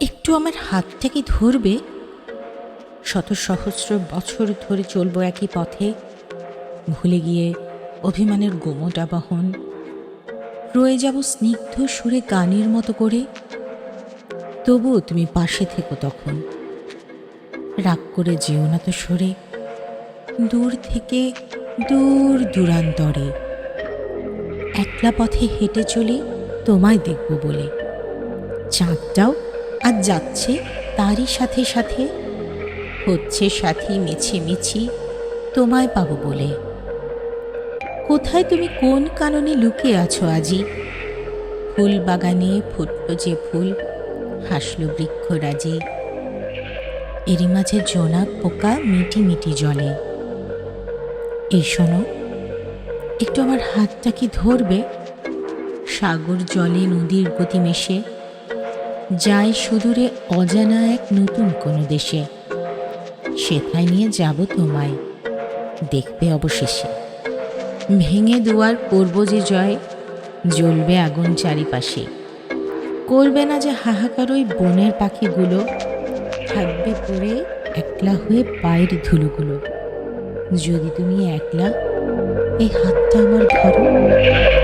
একটু আমার হাতটাকে ধরবে? শত সহস্র বছর ধরে চলবো একই পথে। ভুলে গিয়ে অভিমানের গোমটা বহন রয়ে যাব স্নিগ্ধ সুরে গানের মতো করে। তবুও তুমি পাশে থেকো তখন। রাগ করে যেও না তো সরে। দূর থেকে, দূর দূরান্তরে। একলা পথে হেঁটে চলি, তোমায় দেখব বলে। চাঁদটাও আজ যাচ্ছে তারই সাথে সাথে। হচ্ছে সাথী মিছি মিছি তোমায় পাবো বলে। কোথায় তুমি কোন কারণে লুকিয়ে আছো আজি? ফুল বাগানে ফুটল যে ফুল, হাসল বৃক্ষরাজি এরই মাঝে জোনাক পোকা মিটি মিটি জলে। এই শোনো, একটু আমার হাতটা কি ধরবে? সাগর জলে নদীর গতি মেশে যায় সুদূরে অজানা এক নতুন কোনো দেশে। সেথায় নিয়ে যাব তোমায়, দেখবে অবশেষে। ভেঙে দুয়ার করব যে জয়, জ্বলবে আগুন চারিপাশে। করবে না যে হাহাকার ওই বনের পাখিগুলো, থাকবে পড়ে একলা হয়ে পায়ের ধুলোগুলো। যদি তুমি একলা, এই হাতটা আমার ধরো।